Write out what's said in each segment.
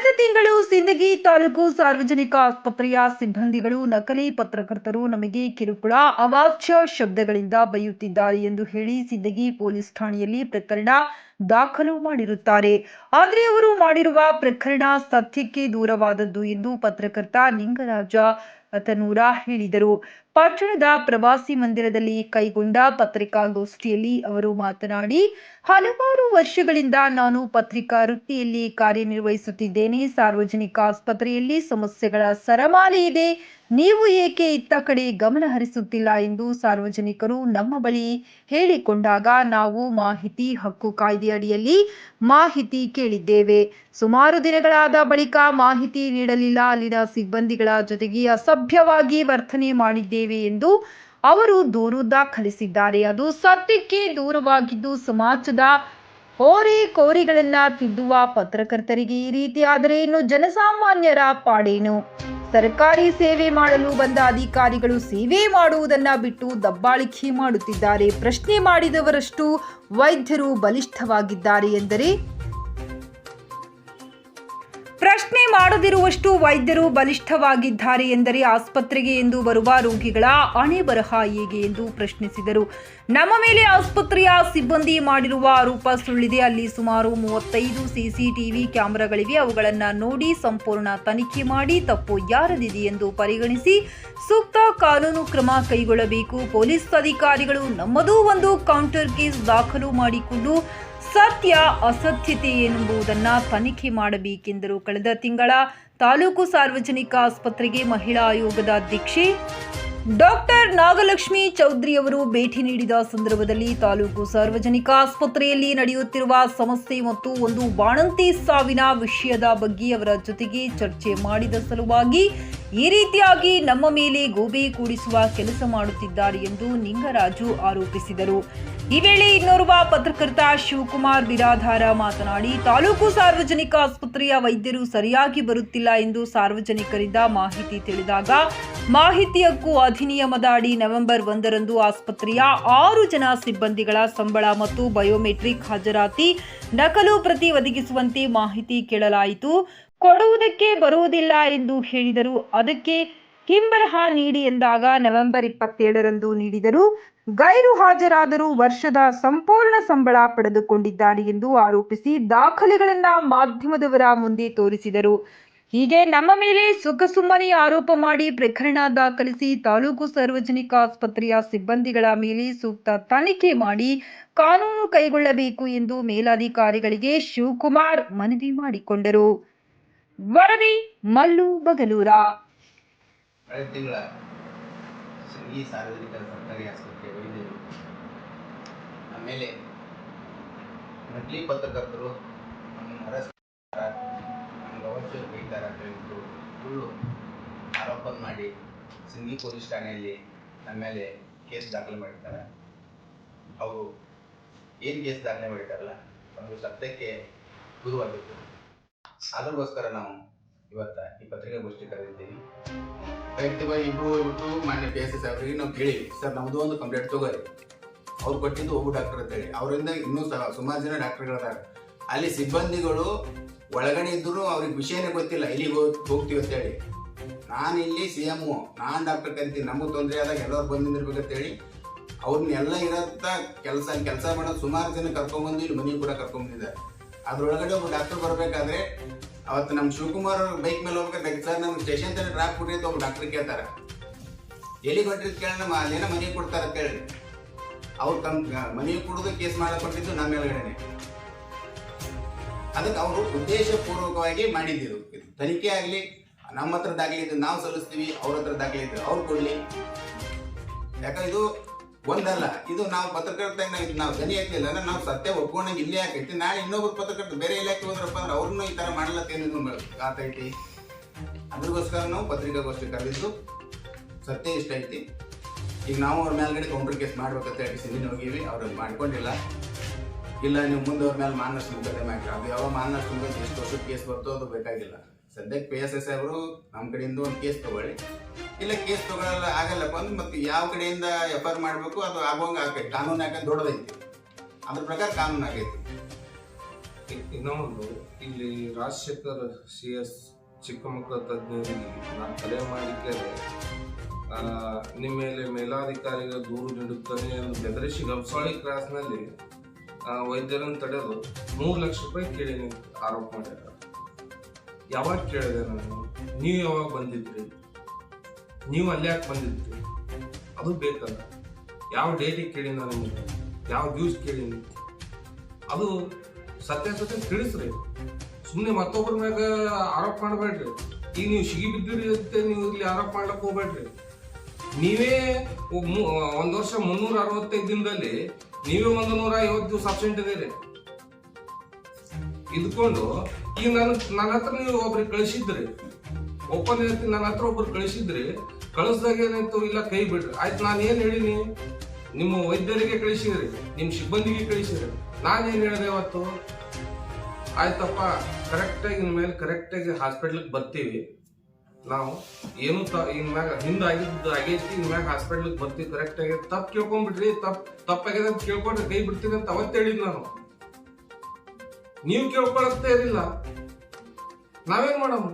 ಕಳೆದ ತಿಂಗಳು ಸಿಂದಗಿ ತಾಲೂಕು ಸಾರ್ವಜನಿಕ ಆಸ್ಪತ್ರೆಯ ಸಿಬ್ಬಂದಿಗಳು ನಕಲಿ ಪತ್ರಕರ್ತರು ನಮಗೆ ಕಿರುಕುಳ, ಅವಾಚ್ಯ ಶಬ್ದಗಳಿಂದ ಬೈಯುತ್ತಿದ್ದಾರೆ ಎಂದು ಹೇಳಿ ಸಿಂದಗಿ ಪೊಲೀಸ್ ಠಾಣೆಯಲ್ಲಿ ಪ್ರಕರಣ ದಾಖಲು ಮಾಡಿರುತ್ತಾರೆ. ಆದರೆ ಅವರು ಮಾಡಿರುವ ಪ್ರಕರಣ ಸತ್ಯಕ್ಕೆ ದೂರವಾದದ್ದು ಎಂದು ಪತ್ರಕರ್ತ ಲಿಂಗರಾಜ ಅತನೂರ ಹೇಳಿದರು. ಪಟ್ಟಣದ ಪ್ರವಾಸಿ ಮಂದಿರದಲ್ಲಿ ಕೈಗೊಂಡ ಪತ್ರಿಕಾಗೋಷ್ಠಿಯಲ್ಲಿ ಅವರು ಮಾತನಾಡಿ, ಹಲವಾರು ವರ್ಷಗಳಿಂದ ನಾನು ಪತ್ರಿಕಾ ವೃತ್ತಿಯಲ್ಲಿ ಕಾರ್ಯನಿರ್ವಹಿಸುತ್ತಿದ್ದೇನೆ. ಸಾರ್ವಜನಿಕ ಆಸ್ಪತ್ರೆಯಲ್ಲಿ ಸಮಸ್ಯೆಗಳ ಸರಮಾಲೆ ಇದೆ. ನೀವು ಏಕೆ ಇತ್ತ ಕಡೆ ಗಮನ ಹರಿಸುತ್ತಿಲ್ಲ ಎಂದು ಸಾರ್ವಜನಿಕರು ನಮ್ಮ ಬಳಿ ಹೇಳಿಕೊಂಡಾಗ ನಾವು ಮಾಹಿತಿ ಹಕ್ಕು ಕಾಯ್ದೆ ಅಡಿಯಲ್ಲಿ ಮಾಹಿತಿ ಕೇಳಿದ್ದೇವೆ. ಸುಮಾರು ದಿನಗಳಾದ ಬಳಿಕ ಮಾಹಿತಿ ನೀಡಲಿಲ್ಲ. ಅಲ್ಲಿನ ಸಿಬ್ಬಂದಿಗಳ ಜೊತೆಗೆ ಅಸಭ್ಯವಾಗಿ ವರ್ತನೆ ಮಾಡಿದ್ದೇವೆ ಎಂದು ಅವರು ದೂರು ದಾಖಲಿಸಿದ್ದಾರೆ ಅದು ಸತ್ಯಕ್ಕೆ ದೂರವಾಗಿದ್ದು ಸಮಾಜದ ಹೋರೆ ಕೋರಿಗಳನ್ನ ತಿದ್ದುವ ಪತ್ರಕರ್ತರಿಗೆ ಈ ರೀತಿ ಆದರೆ ಇನ್ನು ಜನಸಾಮಾನ್ಯರ ಪಾಡೇನು? ಸರ್ಕಾರಿ ಸೇವೆ ಮಾಡಲು ಬಂದ ಅಧಿಕಾರಿಗಳು ಸೇವೆ ಮಾಡುವುದನ್ನ ಬಿಟ್ಟು ದಬ್ಬಾಳಿಕೆ ಮಾಡುತ್ತಿದ್ದಾರೆ. ಪ್ರಶ್ನೆ ಮಾಡಿದವರಷ್ಟು ವೈದ್ಯರು ಬಲಿಷ್ಠವಾಗಿದ್ದಾರೆ ಎಂದರೆ ಮಾಡದಿರುವಷ್ಟು ವೈದ್ಯರು ಬಲಿಷ್ಠವಾಗಿದ್ದಾರೆ ಎಂದರೆ ಆಸ್ಪತ್ರೆಗೆ ಎಂದು ಬರುವ ರೋಗಿಗಳ ಹಣೆ ಬರಹ ಹೇಗೆ ಎಂದು ಪ್ರಶ್ನಿಸಿದರು. ನಮ್ಮ ಮೇಲೆ ಆಸ್ಪತ್ರೆಯ ಸಿಬ್ಬಂದಿ ಮಾಡಿರುವ ಆರೋಪ ಸುಳ್ಳಿದೆ. ಅಲ್ಲಿ ಸುಮಾರು ಮೂವತ್ತೈದು ಸಿಸಿಟಿವಿ ಕ್ಯಾಮೆರಾಗಳಿವೆ. ಅವುಗಳನ್ನು ನೋಡಿ ಸಂಪೂರ್ಣ ತನಿಖೆ ಮಾಡಿ ತಪ್ಪು ಯಾರದಿದೆ ಎಂದು ಪರಿಗಣಿಸಿ ಸೂಕ್ತ ಕಾನೂನು ಕ್ರಮ ಕೈಗೊಳ್ಳಬೇಕು. ಪೊಲೀಸ್ ಅಧಿಕಾರಿಗಳು ನಮ್ಮದೂ ಒಂದು ಕೌಂಟರ್ ಕೇಸ್ ದಾಖಲು ಮಾಡಿಕೊಂಡು ಸತ್ಯ ಅಸತ್ಯತೆ ಎನ್ನುವುದನ್ನು ತನಿಖೆ ಮಾಡಬೇಕೆಂದರು. ಕಳೆದ ತಿಂಗಳ ತಾಲೂಕು ಸಾರ್ವಜನಿಕ ಆಸ್ಪತ್ರೆಗೆ ಮಹಿಳಾ ಆಯೋಗದ ಅಧ್ಯಕ್ಷೆ ಡಾಕ್ಟರ್ ನಾಗಲಕ್ಷ್ಮಿ ಚೌಧರಿ ಅವರು ಭೇಟಿ ನೀಡಿದ ಸಂದರ್ಭದಲ್ಲಿ ತಾಲೂಕು ಸಾರ್ವಜನಿಕ ಆಸ್ಪತ್ರೆಯಲ್ಲಿ ನಡೆಯುತ್ತಿರುವ ಸಮಸ್ಯೆ ಮತ್ತು ಒಂದು ಬಾಣಂತಿ ಸಾವಿನ ವಿಷಯದ ಬಗ್ಗೆ ಅವರ ಜೊತೆಗೆ ಚರ್ಚೆ ಮಾಡಿದ ಸಲುವಾಗಿ ಈ ರೀತಿಯಾಗಿ ನಮ್ಮ ಮೇಲೆ ಗೋಬಿ ಕೂಡಿಸುವ ಕೆಲಸ ಮಾಡುತ್ತಿದ್ದಾರೆ ಎಂದು ನಿಂಗರಾಜು ಆರೋಪಿಸಿದರು. ಈ ವೇಳೆ ಇನ್ನೋರ್ವ ಪತ್ರಕರ್ತ ಶಿವಕುಮಾರ್ ಬಿರಾಧಾರ ಮಾತನಾಡಿ, ತಾಲೂಕು ಸಾರ್ವಜನಿಕ ಆಸ್ಪತ್ರೆಯ ವೈದ್ಯರು ಸರಿಯಾಗಿ ಬರುತ್ತಿಲ್ಲ ಎಂದು ಸಾರ್ವಜನಿಕರಿಂದ ಮಾಹಿತಿ ತಿಳಿದಾಗ, ಮಾಹಿತಿ ಹಕ್ಕು ಅಧಿನಿಯಮದ ಅಡಿ ನವೆಂಬರ್ ಒಂದರಂದು ಆಸ್ಪತ್ರೆಯ ಆರು ಜನ ಸಿಬ್ಬಂದಿಗಳ ಸಂಬಳ ಮತ್ತು ಬಯೋಮೆಟ್ರಿಕ್ ಹಾಜರಾತಿ ನಕಲು ಪ್ರತಿ ಒದಗಿಸುವಂತೆ ಮಾಹಿತಿ ಕೇಳಲಾಯಿತು. ಕೊಡುವುದಕ್ಕೆ ಬರುವುದಿಲ್ಲ ಎಂದು ಹೇಳಿದರು. ಅದಕ್ಕೆ ಹಿಂಬರಹ ನೀಡಿ ಎಂದಾಗ ನವೆಂಬರ್ ಇಪ್ಪತ್ತೇಳರಂದು ನೀಡಿದರು. ಗೈರು ಹಾಜರಾದರೂ ವರ್ಷದ ಸಂಪೂರ್ಣ ಸಂಬಳ ಪಡೆದುಕೊಂಡಿದ್ದಾರೆ ಎಂದು ಆರೋಪಿಸಿ ದಾಖಲೆಗಳನ್ನ ಮಾಧ್ಯಮದವರ ಮುಂದೆ ತೋರಿಸಿದರು. ಹೀಗೆ ನಮ್ಮ ಮೇಲೆ ಸುಖಸುಮ್ಮನೆ ಆರೋಪ ಮಾಡಿ ಪ್ರಕರಣ ದಾಖಲಿಸಿ ತಾಲೂಕು ಸಾರ್ವಜನಿಕ ಆಸ್ಪತ್ರೆಯ ಸಿಬ್ಬಂದಿಗಳ ಮೇಲೆ ಸೂಕ್ತ ತನಿಖೆ ಮಾಡಿ ಕಾನೂನು ಕೈಗೊಳ್ಳಬೇಕು ಎಂದು ಮೇಲಾಧಿಕಾರಿಗಳಿಗೆ ಶಿವಕುಮಾರ್ ಮನವಿ ಮಾಡಿಕೊಂಡರು. ವರದಿ ಮಲ್ಲು ಬಗಲೂರ. ಕಳೆದ ತಿಂಗಳ ಸಾರ್ವಜನಿಕ ಸರ್ಕಾರಿ ಆಸ್ಪತ್ರೆ ವೈದ್ಯರು ಆಮೇಲೆ ನಕಲಿ ಪತ್ರಕರ್ತರು ನಮ್ಮನ್ನು ಅರೆಸ್ಟ್ ನಮ್ಗೆ ಅವಶ್ಯ ಬೈತಾರೆ ಅಂತ ಹೇಳಿದ್ರು ಸುಳ್ಳು ಆರೋಪ ಮಾಡಿ ಸಿಂಗಿ ಪೊಲೀಸ್ ಠಾಣೆಯಲ್ಲಿ ನಮ್ಮ ಮೇಲೆ ಕೇಸ್ ದಾಖಲೆ ಮಾಡಿರ್ತಾರೆ. ಅವರು ಏನು ಕೇಸ್ ದಾಖಲೆ ಮಾಡಿರ್ತಾರಲ್ಲ, ಒಂದು ಸತ್ಯಕ್ಕೆ ದೂರವಾಗಿತ್ತು ಅದಕ್ಕೋಸ್ಕರ ನಾವು ಇವತ್ತ ಈ ಪತ್ರಿಕಾಗೋಷ್ಠಿ ಕರೆದಿದ್ದೀವಿ. ವೈಯಕ್ತಿಕವಾಗಿ ಇಬ್ಬರು ಹೋಗ್ಬಿಟ್ಟು ಮಾನ್ಯ ಪಿ ಎಸ್ ಎಸ್ ಅವರಿಗೆ ನಾವು ಕೇಳಿ ಸರ್ ನಮ್ಮದು ಒಂದು ಕಂಪ್ಲೇಂಟ್ ತಗೋರಿ. ಅವ್ರು ಕೊಟ್ಟಿದ್ದು ಒಬ್ಬ ಡಾಕ್ಟರ್ ಅಂತೇಳಿ ಅವರಿಂದ ಇನ್ನೂ ಸಹ ಸುಮಾರು ಜನ ಡಾಕ್ಟರ್ಗಳಿದ್ದಾರೆ ಅಲ್ಲಿ ಸಿಬ್ಬಂದಿಗಳು ಒಳಗಡೆ ಇದ್ದರೂ ಅವ್ರಿಗೆ ವಿಷಯನೇ ಗೊತ್ತಿಲ್ಲ. ಇಲ್ಲಿಗೆ ಹೋಗಿ, ಹೋಗ್ತೀವಿ ಅಂತೇಳಿ ನಾನು ಇಲ್ಲಿ ಸಿ ಎಮ್ಮು ನಾನು ಡಾಕ್ಟರ್ ಕರಿತೀನಿ. ನಮಗೆ ತೊಂದರೆ ಆದಾಗ ಎಲ್ಲರೂ ಬಂದು ನಿಂದಿರ್ಬೇಕಂತೇಳಿ ಅವ್ರನ್ನೆಲ್ಲ ಇರೋಂಥ ಕೆಲಸ ಕೆಲಸ ಮಾಡೋದು ಸುಮಾರು ಜನ ಕರ್ಕೊಂಡ್ಬಂದು ಇಲ್ಲಿ ಮನೆಗೆ ಕೂಡ ಕರ್ಕೊಂಬಂದಿದ್ದಾರೆ ಅದ್ರೊಳಗಡೆ ಒಬ್ಬ ಡಾಕ್ಟರ್ ಬರಬೇಕಾದ್ರೆ ಅವತ್ತು ನಮ್ಮ ಶಿವಕುಮಾರ್ ಬೈಕ್ ಮೇಲೆ ಹೋಗ್ಬೇಕಾದ್ರೆ ಸರ್ ನಮ್ಗೆ ಸ್ಟೇಷನ್ ತನಕ ಡ್ರಾಪ್ ಕೊಡ್ರಿ ಅಂತ ಒಬ್ಬ ಡಾಕ್ಟರ್ ಕೇಳ್ತಾರೆ. ಎಲ್ಲಿ ಕೊಟ್ಟಿದ್ದು ಕೇಳಿ ನಮ್ಮ ಅಲ್ಲೇನೋ ಮನೆ ಕೊಡ್ತಾರೆ ಹೇಳಿ ಅವ್ರು ತಮ್ಮ ಮನೆ ಕೊಡೋದು ಕೇಸ್ ಮಾಡಕ್ ಕೊಟ್ಟಿದ್ದು ನಮ್ಮ ಮೇಲ್ಗಡೆನೆ. ಅದಕ್ಕೆ ಅವರು ಉದ್ದೇಶಪೂರ್ವಕವಾಗಿ ಮಾಡಿದ್ದು ಇದು. ತನಿಖೆ ಆಗಲಿ ನಮ್ಮ ಹತ್ರ ದಾಖಲೆ ಇದ್ದು ನಾವು ಸಲ್ಲಿಸ್ತೀವಿ ಅವ್ರ ಹತ್ರ ದಾಖಲೆ ಇದ್ದು ಅವ್ರು ಕೊಡಲಿ. ಯಾಕಂದ್ರೆ ಇದು ಒಂದಲ್ಲ. ಇದು ನಾವು ಪತ್ರಕರ್ತ ನಾವು ನಾವು ಸರಿ ಹಾಕ್ಲಿಲ್ಲ ಅಂದ್ರೆ ನಾವು ಸತ್ಯ ಒಪ್ಕೊಂಡಂಗೆ ಇಲ್ಲೇ ಹಾಕೈತಿ. ನಾಳೆ ಇನ್ನೊಬ್ರು ಪತ್ರಕರ್ತ ಬೇರೆ ಇಲಾಖೆ ಹೋದ್ರಪ್ಪ ಅಂದ್ರೆ ಅವ್ರನ್ನೂ ಈ ಥರ ಮಾಡ್ಲತ್ತೇನು ಆತೈತಿ ಅದ್ರಗೋಸ್ಕರ ನಾವು ಪತ್ರಿಕಾಗೋಷ್ಠಿ ಕರೆದಿದ್ದು, ಸತ್ಯ ಇಷ್ಟ ಐತಿ. ಈಗ ನಾವು ಅವ್ರ ಮೇಲ್ಗಡೆ ಕೌಂಟರ್ ಕೇಸ್ ಮಾಡ್ಬೇಕಂತ ಹೇಳಿ ಸಿಂಧಿನ ಹೋಗಿವಿ ಅವ್ರ ಮಾಡ್ಕೊಂಡಿಲ್ಲ. ಇಲ್ಲ, ನೀವು ಮುಂದೆ ಅವ್ರ ಮೇಲೆ ಮಾನಸ್ ಮೊಕದ್ದಮೆ ಹಾಕಿ ಅದು ಯಾವ ಮಾನಸ್ ಮುಖ ಎಷ್ಟು ವರ್ಷದ ಕೇಸ್ ಬರ್ತೋ ಅದು ಬೇಕಾಗಿಲ್ಲ. ಸದ್ಯಕ್ಕೆ ಪಿ ಎಸ್ ಎಸ್ ಅವರು ನಮ್ಮ ಕಡೆಯಿಂದ ಒಂದು ಕೇಸ್ ತಗೊಳ್ಳಿ. ಇಲ್ಲ ಕೇಸ್ ತಗೊಳ್ಳಲ್ಲ ಆಗಲ್ಲಪ್ಪ ಅಂದ್ರೆ ಮತ್ತೆ ಯಾವ ಕಡೆಯಿಂದ ಎಫ್ ಮಾಡಬೇಕು, ಅದು ಆಗೋಂಗ ಆಗೈತಿ ಕಾನೂನು ಯಾಕಂದ್ರೆ ದೊಡ್ಡದೈತಿ. ಅದ್ರ ಪ್ರಕಾರ ಕಾನೂನು ಆಗೈತಿ. ಇನ್ನೊಂದು, ಇಲ್ಲಿ ರಾಜಶೇಖರ್ ಸಿ ಎಸ್ ಚಿಕ್ಕ ಮಕ್ಕಳ ತಜ್ಞರಿಗೆ ನಾನು ಕರೆ ಮಾಡಿದ್ದೇನೆ ನಿಮ್ಮ ಮೇಲೆ ಮೇಲಾಧಿಕಾರಿಗಳ ದೂರು ನೀಡುತ್ತಾನೆ ಎಂದು ಬೆದರಿಸಿ ಗಬ್ಸಾಳಿ ಕ್ರಾಸ್ನಲ್ಲಿ ವೈದ್ಯರನ್ನು ತಡೆದು ಮೂರು ಲಕ್ಷ ರೂಪಾಯಿ ಕೇಳಿ ಆರೋಪ ಮಾಡ್ಯಾರ. ಯಾವಾಗ ಕೇಳಿದೆ ನಾನು? ನೀವು ಯಾವಾಗ ಬಂದಿದ್ರಿ? ನೀವು ಅಲ್ಲಿ ಯಾಕೆ ಬಂದಿದ್ರಿ? ಅದು ಬೇಕಲ್ಲ. ಯಾವ ಡೇಟಿಗೆ ಕೇಳಿ ನಾನು ಯಾವ ನ್ಯೂಸ್ ಕೇಳಿ ಅದು ಸತ್ಯ ಸತ್ಯ ತಿಳಿಸ್ರಿ. ಸುಮ್ಮನೆ ಮತ್ತೊಬ್ಬರ ಮ್ಯಾಗ ಆರೋಪ ಮಾಡಬೇಡ್ರಿ. ಈಗ ನೀವು ಸಿಗಿ ಬಿದ್ದಿರಿ ಅಂತ ನೀವು ಇಲ್ಲಿ ಆರೋಪ ಮಾಡಕ್ಕೆ ಹೋಗ್ಬೇಡ್ರಿ. ನೀವೇ ಒಂದು ವರ್ಷ ಮುನ್ನೂರ ಅರವತ್ತೈದು ದಿನದಲ್ಲಿ ನೀವೇ ಒಂದು ನೂರ ಐವತ್ತು ದಿವಸ ಅಬ್ಸೆಂಟ್ ಇದೀರಿ ಇದ್ಕೊಂಡು ಈಗ ನಾನು ನನ್ನ ಹತ್ರ ನೀವು ಒಬ್ರಿಗೆ ಕಳಿಸಿದ್ರಿ. ಓಪನ್ ಹೇಳ್ತೀನಿ ನನ್ನ ಹತ್ರ ಒಬ್ರು ಕಳಿಸಿದ್ರಿ. ಕಳಿಸ್ದಾಗ ಏನಾಯ್ತು? ಇಲ್ಲ, ಕೈ ಬಿಡ್ರಿ. ಆಯ್ತು, ನಾನು ಏನು ಹೇಳಿನಿ? ನಿಮ್ಮ ವೈದ್ಯರಿಗೆ ಕಳಿಸಿದ್ರಿ. ನಿಮ್ಮ ಸಿಬ್ಬಂದಿಗೆ ಕಳಿಸಿದ್ರಿ. ನಾನೇನ್ ಹೇಳಿದೆ ಅವತ್ತು ಆಯ್ತಪ್ಪ ಕರೆಕ್ಟಾಗಿ ಮೇಲೆ ಕರೆಕ್ಟಾಗಿ ಹಾಸ್ಪಿಟ್ಲಿಗೆ ಬರ್ತೀವಿ. ನಾವು ಏನು ತ, ಇನ್ ಮ್ಯಾಗ ಹಿಂದ ಆಗಿದ್ದು ಆಗೈತಿ ಇನ್ ಮ್ಯಾಗ ಹಾಸ್ಪಿಟ್ಲಿಗೆ ಬರ್ತೀವಿ. ಕರೆಕ್ಟಾಗಿ ತಪ್ಪು ಕೇಳ್ಕೊಂಡ್ಬಿಟ್ರಿ ತಪ್ಪು ತಪ್ಪಾಗಿದೆ ಅಂತ ಕೇಳ್ಕೊಂಡ್ರೆ ಕೈ ಬಿಡ್ತೀನಿ ಅಂತ ಅವತ್ತು ಹೇಳಿದ್ ನಾನು. ನೀವು ಕೇಳ್ಕೊಳಕ್ತೇ ಇರಲಿಲ್ಲ. ನಾವೇನ್ ಮಾಡೋಣ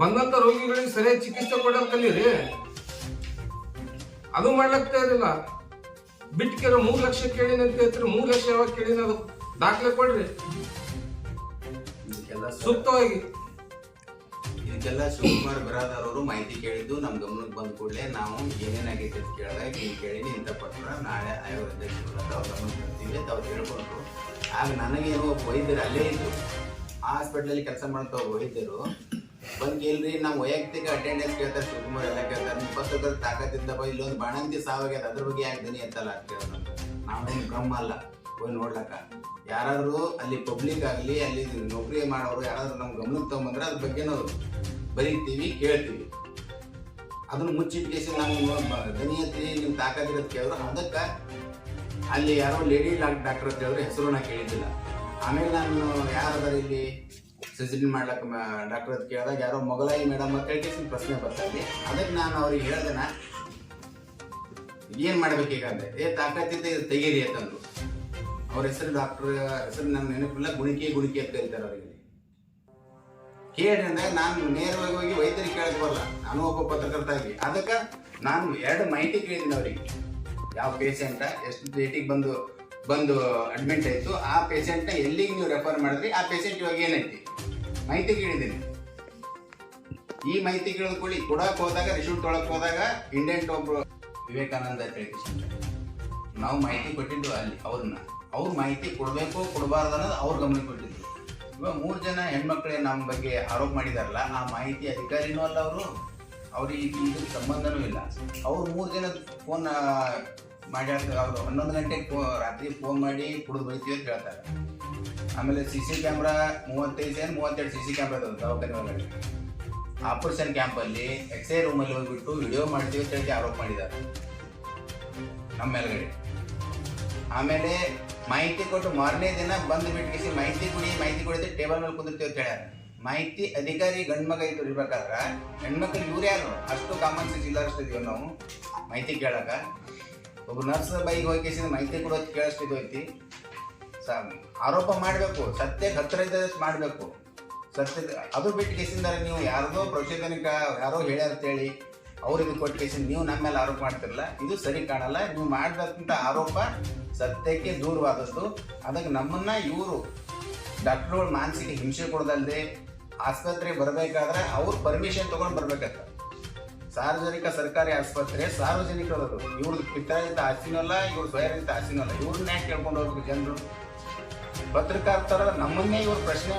ಬಂದಂತ ರೋಗಿಗಳಿಗೆ ಸರಿಯಾಗಿ ಚಿಕಿತ್ಸೆ ಕೊಡೋದ್ ಕಲೀರಿ. ಅದು ಮಾಡ್ಲಕ್ತಾ ಇರಲಿಲ್ಲ. ಬಿಟ್ಟು ಕೇಳ ಮೂರ್ ಲಕ್ಷ ಕೇಳಿನ ಅಂತ ಹೇಳ್ತೀರಿ ಮೂರ್ ಲಕ್ಷ ಯಾವಾಗ ಕೇಳಿನ ಅದು? ದಾಖಲೆ ಕೊಡ್ರಿ. ಸೂಕ್ತವಾಗಿ. ಇದಕ್ಕೆಲ್ಲ ಶಿವಕುಮಾರ್ ಬಿರಾದಾರ್ ಅವರು ಮಾಹಿತಿ ಕೇಳಿದ್ದು ನಮ್ಮ ಗಮನಕ್ಕೆ ಬಂದ ಕೂಡಲೇ ನಾವು ಏನೇನಾಗೈತೆ ಅಂತ ಕೇಳಿದಾಗ ಕೇಳಿ ಇಂಥ ಪತ್ರ ನಾಳೆ ಆಯೋಗ ಅಧ್ಯಕ್ಷರು ಅವ್ರ ಗಮನಕ್ಕೆ ಬರ್ತೀವಿ ಅವ್ರು ಹೇಳ್ಕೊಂಡ್ರು ಆಗ ನನಗೇನು ವೈದ್ಯರು ಅಲ್ಲೇ ಇದ್ರು. ಆ ಹಾಸ್ಪಿಟ್ಲಲ್ಲಿ ಕೆಲಸ ಮಾಡ್ತಾ ವೈದ್ಯರು ಬಂದು ಕೇಳ್ರಿ ನಮ್ಮ ವೈಯಕ್ತಿಕ ಅಟೆಂಡೆನ್ಸ್ ಕೇಳ್ತಾರೆ, ಶಿವಕುಮಾರ್ ಎಲ್ಲ ಕೇಳ್ತಾರೆ. ನಿಮ್ಮ ತಾಕತ್ತಿಂದ ತಾಕತ್ತಿದ್ದಪ್ಪ ಇಲ್ಲೊಂದು ಬಾಣಂತಿ ಸಾವಾಗ್ಯದ ಅದ್ರ ಬಗ್ಗೆ ಯಾಕೆ ದನಿ ಅಂತಲ್ಲ ಅಂತ ಕೇಳೋದು ನಾವೇನು ಅಲ್ಲ. ಹೋಗಿ ನೋಡ್ಲಕ್ಕ. ಯಾರಾದರೂ ಅಲ್ಲಿ ಪಬ್ಲಿಕ್ ಆಗಲಿ, ಅಲ್ಲಿ ನೌಕರಿ ಮಾಡೋರು, ಯಾರಾದ್ರೂ ನಮ್ಮ ಗಮನಕ್ಕೆ ತಗೊಂಬಂದ್ರೆ ಅದ್ರ ಬಗ್ಗೆ ನಾವು ಬರೀತೀವಿ, ಕೇಳ್ತೀವಿ. ಅದನ್ನ ಮುಚ್ಚಿಟ್ಕೇಸಿ ನಾವು ದನಿ ಹತ್ತಿ ನಿಮ್ಮ ತಾಕತ್ತಿರೋದು ಕೇಳಿದ್ರೆ ಅದಕ್ಕೆ ಅಲ್ಲಿ ಯಾರೋ ಲೇಡಿ ಡಾಕ್ಟರ್ ಅಂತ ಹೇಳಿದ್ರೆ ಹೆಸರು ನಾ ಕೇಳಿದ್ದಿಲ್ಲ. ಆಮೇಲೆ ನಾನು ಯಾರದಾರ ಇಲ್ಲಿ ಸಿಸಿಟಿನ್ ಮಾಡ್ಲಕ್ಕ ಡಾಕ್ಟರ್ ಅಂತ ಕೇಳಿದಾಗ ಯಾರೋ ಮೊಗಲಾಯಿ ಮೇಡಮ್ ಅಂತ ಹೇಳಿ ಪ್ರಶ್ನೆ ಬರ್ತಾ ಅದಕ್ಕೆ ನಾನು ಅವ್ರಿಗೆ ಹೇಳ್ದೆ ಏನು ಮಾಡ್ಬೇಕೀಗ ಅಂದೆ. ಏ, ತಾಕತ್ತಿದ್ದೆ, ತೆಗೀರಿ ಅಂತಂದ್ರು. ಅವ್ರ ಹೆಸರು ಡಾಕ್ಟರ್, ಹೆಸರು ನನ್ನ ನೆನಪಿಲ್ಲ, ಗುಣಿಕೆ ಗುಣಿಕೆ ಅಂತ ಹೇಳ್ತಾರೆ ಅವರಿಗೆ. ಕೇಳಿ ಅಂದ್ರೆ ನಾನು ನೇರವಾಗಿ ಹೋಗಿ ವೈದ್ಯರಿಗೆ ಕೇಳಕ್ ಬರಲ್ಲ. ನಾನು ಒಬ್ಬ ಪತ್ರಕರ್ತ ಆಗಿ. ಅದಕ್ಕೆ ನಾನು ಎರಡು ಮಾಹಿತಿ ಕೇಳಿದ್ದೀನಿ ಅವರಿಗೆ. ಯಾವ ಪೇಷಂಟ ಎಷ್ಟು ಡೇಟಿಗೆ ಬಂದು ಬಂದು ಅಡ್ಮಿಟ್ ಆಯಿತು, ಆ ಪೇಷಂಟ್ನ ಎಲ್ಲಿಗೆ ನೀವು ರೆಫರ್ ಮಾಡಿದ್ರಿ, ಆ ಪೇಷಂಟ್ ಇವಾಗ ಏನೈತಿ? ಮಾಹಿತಿ ಕೇಳಿದ್ದೀನಿ. ಈ ಮಾಹಿತಿ ಕೇಳಿದ್ಕೊಳ್ಳಿ ಕೂಡಿ ಕೊಡಕ್ಕೆ ಹೋದಾಗ ರಿಸೀಟ್ ತೊಳಕ್ಕೆ ಹೋದಾಗ ಇಂಡಿಯನ್ ಒಬ್ರು ವಿವೇಕಾನಂದ ಹೇಳಿ ನಾವು ಮಾಹಿತಿ ಕೊಟ್ಟಿದ್ದು ಅಲ್ಲಿ, ಅವ್ರನ್ನ. ಅವ್ರ ಮಾಹಿತಿ ಕೊಡಬೇಕು, ಕೊಡಬಾರ್ದು ಅನ್ನೋದು ಅವ್ರ ಗಮನ ಕೊಟ್ಟಿದ್ದು. ಇವಾಗ ಮೂರು ಜನ ಹೆಣ್ಮಕ್ಳೇ ನಮ್ಮ ಬಗ್ಗೆ ಆರೋಪ ಮಾಡಿದಾರಲ್ಲ, ಆ ಮಾಹಿತಿ ಅಧಿಕಾರಿನೂ ಅಲ್ಲ ಅವರು. ಅವ್ರಿಗೆ ಇದಕ್ಕೆ ಸಂಬಂಧನೂ ಇಲ್ಲ. ಅವ್ರು ಮೂರು ಜನ ಫೋನ್ ಮಾಡ್ಯಾರ ಅವರು ಹನ್ನೊಂದು ಗಂಟೆಗೆ ರಾತ್ರಿ ಫೋನ್ ಮಾಡಿ ಕುಡಿದು ಬೈತೀವಿ ಅಂತ ಹೇಳ್ತಾರೆ. ಆಮೇಲೆ ಸಿ ಸಿ ಕ್ಯಾಮ್ರಾ ಮೂವತ್ತೈದು ಏನು ಮೂವತ್ತೆರಡು ಸಿ ಸಿ ಕ್ಯಾಮ್ರಾ ಅದಾವ ದವಾಖಾನೆ ಒಳಗಡೆ ಆಪರೇಷನ್ ಕ್ಯಾಂಪಲ್ಲಿ ಎಕ್ಸ್ರೇ ರೂಮಲ್ಲಿ ಹೋಗ್ಬಿಟ್ಟು ವಿಡಿಯೋ ಮಾಡ್ತೀವಿ ಅಂತ ಹೇಳಿ ಆರೋಪ ಮಾಡಿದ್ದಾರೆ. ನಮ್ಮ ಮೇಲ್ಗಡೆ. ಆಮೇಲೆ ಮಾಹಿತಿ ಕೊಟ್ಟು ಮಾರನೇ ದಿನ ಬಂದು ಬಿಟ್ಟಿಸಿ ಮಾಹಿತಿ ಕೊಡಿ, ಮಾಹಿತಿ ಕೊಡಿದ್ರೆ ಟೇಬಲ್ ಮೇಲೆ ಕುಂದಿರ್ತೀವಿ ಅಂತ ಹೇಳ್ಯಾರ. ಮಾಹಿತಿ ಅಧಿಕಾರಿ ಗಂಡು ಮಗ ಇದ್ದು ಇರ್ಬೇಕಾದ್ರೆ, ಹೆಣ್ಮಕ್ಳು ಇವ್ರು ಯಾರು? ಅಷ್ಟು ಕಾಮನ್ ಸೆನ್ಸ್ ಇಲ್ಲಷ್ಟು ಇದೀವಿ ನಾವು. ಮಾಹಿತಿ ಕೇಳಕ. ಒಬ್ಬ ನರ್ಸ್ ಬೈಗೆ ಹೋಗಿ ಮಾಹಿತಿ ಕೊಡೋದು ಕೇಳಷ್ಟು ಐತಿ ಸ, ಆರೋಪ ಮಾಡಬೇಕು, ಸತ್ಯಕ್ಕೆ ಹತ್ತಿರ ಇದ್ದ ಮಾಡಬೇಕು. ಸತ್ಯ ಅದು ಬಿಟ್ಟು ಕೇಸಿಂದ ನೀವು ಯಾರದೋ ಪ್ರಚೋದನಿಕ, ಯಾರೋ ಹೇಳ್ಯಾರ ಅಂತೇಳಿ ಇದು ಕೊಟ್ಟು ಕೇಸಿಂದ ನೀವು ನಮ್ಮ ಮೇಲೆ ಆರೋಪ ಮಾಡ್ತಿರಲ್ಲ, ಇದು ಸರಿ ಕಾಣಲ್ಲ, ನೀವು ಮಾಡಿದಂಥ ಆರೋಪ ಸತ್ಯಕ್ಕೆ ದೂರವಾದದ್ದು ಅದಕ್ಕೆ ನಮ್ಮನ್ನ ಇವರು ಡಾಕ್ಟ್ರುಗಳು ಮಾನಸಿಕ ಹಿಂಸೆ ಕೊಡೋದಲ್ಲದೆ ಆಸ್ಪತ್ರೆಗೆ ಬರಬೇಕಾದ್ರೆ ಅವ್ರು ಪರ್ಮಿಷನ್ ತೊಗೊಂಡು ಬರ್ಬೇಕಂತ. ಸಾರ್ವಜನಿಕ ಸರ್ಕಾರಿ ಆಸ್ಪತ್ರೆ ಸಾರ್ವಜನಿಕರದು ಇವ್ರದ್ದು ಪಿತ್ತಾಯಿಂದ ಆಸ್ತಿನೂ ಅಲ್ಲ ಇವ್ರ ಸ್ವಯಂತ ಆಸ್ತಿನೂ ಇವ್ರನ್ನ ಯಾಕೆ ಕೇಳ್ಕೊಂಡು ಹೋಗ್ಬೇಕು ಜನರು? ಪತ್ರಕರ್ತರ ನಮ್ಮನ್ನೇ ಇವ್ರ ಪ್ರಶ್ನೆ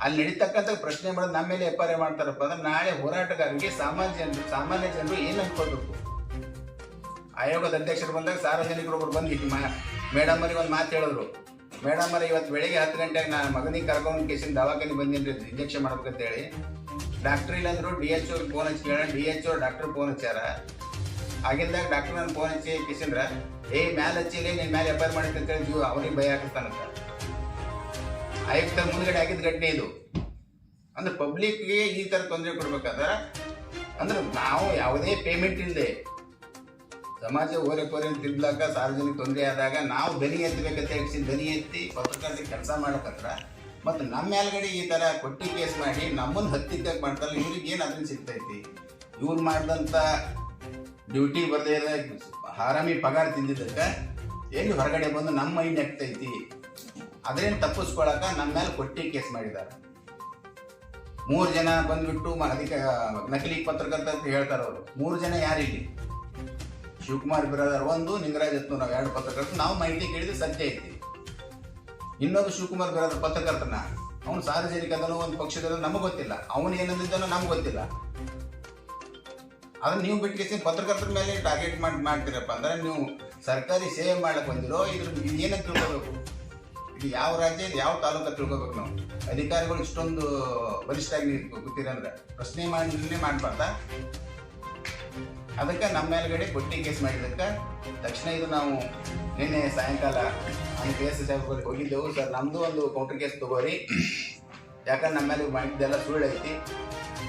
ಅಲ್ಲಿ ನಡೀತಕ್ಕಂಥ ಪ್ರಶ್ನೆ ಮಾಡೋದು ನಮ್ಮ ಮೇಲೆ ಎಫ್ ಮಾಡ್ತಾರಪ್ಪ ಅಂದ್ರೆ ನಾಳೆ ಹೋರಾಟಗಾರರಿಗೆ ಸಾಮಾನ್ಯ ಜನರು ಸಾಮಾನ್ಯ ಜನರು ಏನು ಅನ್ಕೋಬೇಕು ಆಯೋಗದ ಅಧ್ಯಕ್ಷರು ಬಂದಾಗ ಸಾರ್ವಜನಿಕರು ಒಬ್ರು ಬಂದು ಮೇಡಮ್ ಅವ್ರಿಗೆ ಒಂದು ಮಾತು ಹೇಳಿದ್ರು. ಮೇಡಮ್ ಅವ್ರ, ಇವತ್ತು ಬೆಳಿಗ್ಗೆ ಹತ್ತು ಗಂಟೆಗೆ ನಾನು ಮಗನಿಗೆ ಕರ್ಕೊಂಡು ಕೇಸಿನ ದವಾಖಾನೆ ಬಂದಿನಿ ಇಂಜೆಕ್ಷನ್ ಮಾಡ್ಬೇಕಂತೇಳಿ ಡಾಕ್ಟರ್ ಇಲ್ಲಂದ್ರು ಡಿ ಎಚ್ ಓ ಫೋನ್ ಹಚ್ಚಿ ಕೇಳ D H O doctor phone ಹಚ್ಚಾರ. ಆಗಿಂದಾಗ ಡಾಕ್ಟರ್ ನನ್ನ ಫೋನ್ ಹಚ್ಚಿ ಕಿಶನ್ರ ಏ, ಮ್ಯಾಲೆ ಹಚ್ಚಿಲಿ ನೀನು ಮ್ಯಾಲೆ ಎಫ್ ಐ ಮಾಡಿದ್ದೆ ಅಂತೇಳಿ ಅವ್ರಿಗೆ ಭಯ ಹಾಕಿಸ್ತಾನಂತ ಆಯುಕ್ತ ಮುಂದ್ಗಡೆ ಆಗಿದ್ದ ಘಟನೆ ಇದು. ಅಂದ್ರೆ ಪಬ್ಲಿಕ್ಗೆ ಈ ಥರ ತೊಂದರೆ ಕೊಡ್ಬೇಕಾದ್ರೆ, ಅಂದ್ರೆ ನಾವು ಯಾವುದೇ ಪೇಮೆಂಟ್ ಇಲ್ಲದೆ ಸಮಾಜ ಓರೆ ಕೋರೆ ತಿದ್ಲಾಕ ಸಾರ್ವಜನಿಕ ತೊಂದರೆ ಆದಾಗ ನಾವು ದನಿ ಎತ್ತಬೇಕಂತ ಹೇಳಿ ದನಿ ಎತ್ತಿ ಪತ್ರಕರ್ತ ಕೆಲಸ ಮಾಡ್ಲಕತ್ರ ಮತ್ತು ನಮ್ಮ ಮೇಲ್ಗಡೆ ಈ ಥರ ಕೊಟ್ಟಿ ಕೇಸ್ ಮಾಡಿ ನಮ್ಮನ್ನು ಹತ್ತಿದ್ದಕ್ಕೆ ಮಾಡ್ತಾರೆ ಇವ್ರಿಗೆ ಏನು ಅದನ್ನ ಸಿಗ್ತೈತಿ ಇವ್ರು ಮಾಡಿದಂಥ ಡ್ಯೂಟಿ ಬರದೇ ಹಾರಾಮಿ ಪಗಾರ ತಿಂದಿದ್ದಕ್ಕೆ ಎಲ್ಲಿ ಹೊರಗಡೆ ಬಂದು ನಮ್ಮ ಮೈಂಡ್ ನೆಕ್ತೈತಿ? ಅದರಿಂದ ತಪ್ಪಿಸ್ಕೊಳಕ ನಮ್ಮ ಮೇಲೆ ಕೊಟ್ಟಿ ಕೇಸ್ ಮಾಡಿದ್ದಾರೆ ಮೂರು ಜನ ಬಂದ್ಬಿಟ್ಟು ಅದಕ್ಕೆ ನಕಲಿ ಪತ್ರಕರ್ತ ಅಂತ ಹೇಳ್ತಾರೆ ಅವರು. ಮೂರು ಜನ ಯಾರಿಗೆ ಶಿವಕುಮಾರ್ ಬಿರಾದರ್ ಒಂದು, ನಿಂಗರಾಜ್ ನಾವು ಎರಡು ಪತ್ರಕರ್ತರು. ನಾವು ಮಾಹಿತಿ ಕೇಳಿದ್ರೆ ಸತ್ಯ ಐತಿ. ಇನ್ನೊಬ್ಬ ಶಿವಕುಮಾರ್ ಬರೋದ ಪತ್ರಕರ್ತನ, ಅವನು ಸಾರ್ವಜನಿಕದನೋ ಒಂದು ಪಕ್ಷದಲ್ಲೂ ನಮಗೆ ಗೊತ್ತಿಲ್ಲ. ಅವನು ಏನಂದಿದ್ದಾನೋ ನಮ್ಗೆ ಗೊತ್ತಿಲ್ಲ. ಅದನ್ನ ನೀವು ಬಿಟ್ಟು ಪತ್ರಕರ್ತರ ಮೇಲೆ ಟಾರ್ಗೆಟ್ ಮಾಡಿ ಮಾಡ್ತೀರಪ್ಪ ಅಂದ್ರೆ ನೀವು ಸರ್ಕಾರಿ ಸೇವೆ ಮಾಡ್ಲಿಕ್ಕೆ ಬಂದಿರೋ ಇದ್ರ ಇದು ಏನಂತ ತಿಳ್ಕೋಬೇಕು? ಇದು ಯಾವ ರಾಜ್ಯ ಯಾವ ತಾಲೂಕ ತಿಳ್ಕೊಬೇಕು ನಾವು. ಅಧಿಕಾರಿಗಳು ಇಷ್ಟೊಂದು ಬಲಿಷ್ಠಾಗಿ ಗೊತ್ತಿರಂದ್ರೆ ಪ್ರಶ್ನೆ ಮಾಡಿ ಮಾಡಬಾರ್ದಾ? ಅದಕ್ಕೆ ನಮ್ಮ ಮೇಲ್ಗಡೆ ಕೊಟ್ಟಿ ಕೇಸ್ ಮಾಡಿದ್ದಕ್ಕೆ ತಕ್ಷಣ ಇದು ನಾವು ನಿನ್ನೆ ಸಾಯಂಕಾಲ ನಾನು ಕೇಸ್ ಸಾಹೇಬ್ ಹೋಗಿದ್ದೆವು ಸರ್ ನಮ್ಮದು ಒಂದು ಕೌಂಟರ್ ಕೇಸ್ ತಗೋರಿ. ಯಾಕಂದ್ರೆ ನಮ್ಮ ಮೇಲೆ ಮಾಡಿದ್ದೆಲ್ಲ ಸುಳ್ಳು ಐತಿ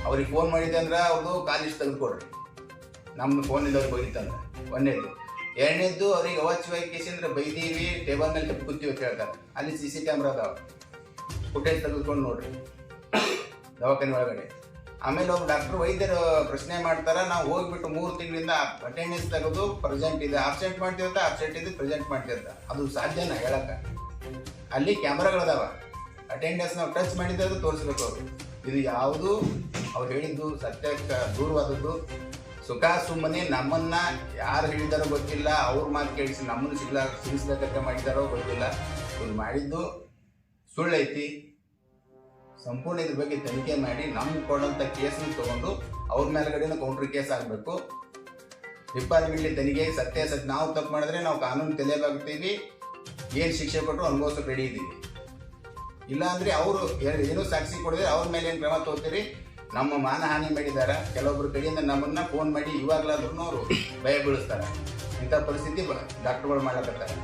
ಅವ್ರಿಗೆ ಫೋನ್ ಮಾಡಿದ್ದೆ ಅಂದ್ರೆ ಅವ್ರದ್ದು ಕಾಲೇಜ್ ತೆಗೆದುಕೊಡ್ರಿ. ನಮ್ಮ ಫೋನಿಂದ ಅವ್ರಿಗೆ ಹೋಗಿತ್ತಂದ್ರೆ ಒಂದನೇದು ಎರಡನೇದ್ದು ಅವ್ರಿಗೆ ಅವಾಚ್ಯವಾಗಿ ಕೇಸ್ ಅಂದ್ರೆ ಬೈದೀವಿ ಟೇಬಲ್ ಮೇಲೆ ತಪ್ಪು ಕೂತೀವಿ ಅಂತ ಹೇಳ್ತಾರೆ. ಅಲ್ಲಿ ಸಿ ಸಿ ಕ್ಯಾಮ್ರಾ ಅದಾವ. ಫುಟೇಜ್ ತೆಗೆದುಕೊಂಡು ನೋಡ್ರಿ. ದವಾಖಾನೆ ಒಳಗಡೆ. ಆಮೇಲೆ ಒಬ್ಬ ಡಾಕ್ಟರ್ ವೈದ್ಯರು ಪ್ರಶ್ನೆ ಮಾಡ್ತಾರೆ, ನಾವು ಹೋಗ್ಬಿಟ್ಟು ಮೂರು ತಿಂಗಳಿಂದ ಅಟೆಂಡೆನ್ಸ್ ತೆಗೆದು ಪ್ರೆಸೆಂಟ್ ಇದೆ. ಆಬ್ಸೆಂಟ್ ಮಾಡ್ತಿರ್ತ ಆಬ್ಸೆಂಟ್ ಇದೆ ಪ್ರೆಸೆಂಟ್ ಮಾಡ್ತಿರ್ತ ಅದು ಸಾಧ್ಯನಾ ಹೇಳಕ್ಕ? ಅಲ್ಲಿ ಕ್ಯಾಮ್ರಾಗಳದಾವ ಅಟೆಂಡೆನ್ಸ್ ನಾವು ಟಚ್ ಮಾಡಿದ್ರೆ ಅದು ತೋರಿಸ್ಬೇಕು ಅವರು. ಇದು ಯಾವುದು? ಅವ್ರು ಹೇಳಿದ್ದು ಸತ್ಯಕ್ಕೆ ದೂರವಾದದ್ದು ಸುಖ, ಸುಮ್ಮನೆ ನಮ್ಮನ್ನ ಯಾರು ಹೇಳಿದಾರೋ ಗೊತ್ತಿಲ್ಲ, ಅವ್ರ ಮಾತು ಕೇಳಿಸಿ ನಮ್ಮನ್ನು ಸಿಗ್ಲಾ ಸಿಗಿಸ್ಲಕ್ಕ ಮಾಡಿದಾರೋ ಗೊತ್ತಿಲ್ಲ. ಇದು ಮಾಡಿದ್ದು ಸುಳ್ಳೈತಿ. ಸಂಪೂರ್ಣ ಇದ್ರ ಬಗ್ಗೆ ತನಿಖೆ ಮಾಡಿ ನಮ್ಗೆ ಕೊಡೋಂಥ ಕೇಸನ್ನು ತಗೊಂಡು ಅವ್ರ ಮೇಲ್ಗಡೆನೂ ಕೌಂಟ್ರ್ ಕೇಸ್ ಆಗಬೇಕು. ಡಿಪಾರ್ಟ್ಮೆಂಟ್ಲಿ ತನಿಖೆ, ಸತ್ಯ ಸತ್ಯ ನಾವು ತಪ್ಪು ಮಾಡಿದ್ರೆ ನಾವು ಕಾನೂನು ತಲೆಬಾಗ್ತೀವಿ ಏನು ಶಿಕ್ಷೆ ಕೊಟ್ಟರು ಅನುಭವಿಸೋಕೆ ರೆಡಿ ಇದ್ದೀವಿ. ಇಲ್ಲ ಅಂದ್ರೆ ಅವರು ಏನೋ ಸಾಕ್ಷಿ ಕೊಡಿದ್ರೆ ಅವ್ರ ಮೇಲೆ ಏನು ಕ್ರಮ ತಗೋತೀರಿ ನಮ್ಮ ಮಾನಹಾನಿ ಮಾಡಿದಾರ. ಕೆಲವೊಬ್ರು ಕಡೆಯಿಂದ ನಮ್ಮನ್ನ ಫೋನ್ ಮಾಡಿ ಇವಾಗಲಾದ್ರೂ ಅವರು ಭಯ ಬೀಳಿಸ್ತಾರೆ. ಇಂಥ ಪರಿಸ್ಥಿತಿ ಡಾಕ್ಟರ್ಗಳು ಮಾಡ್ಲಕತ್ತಾರೆ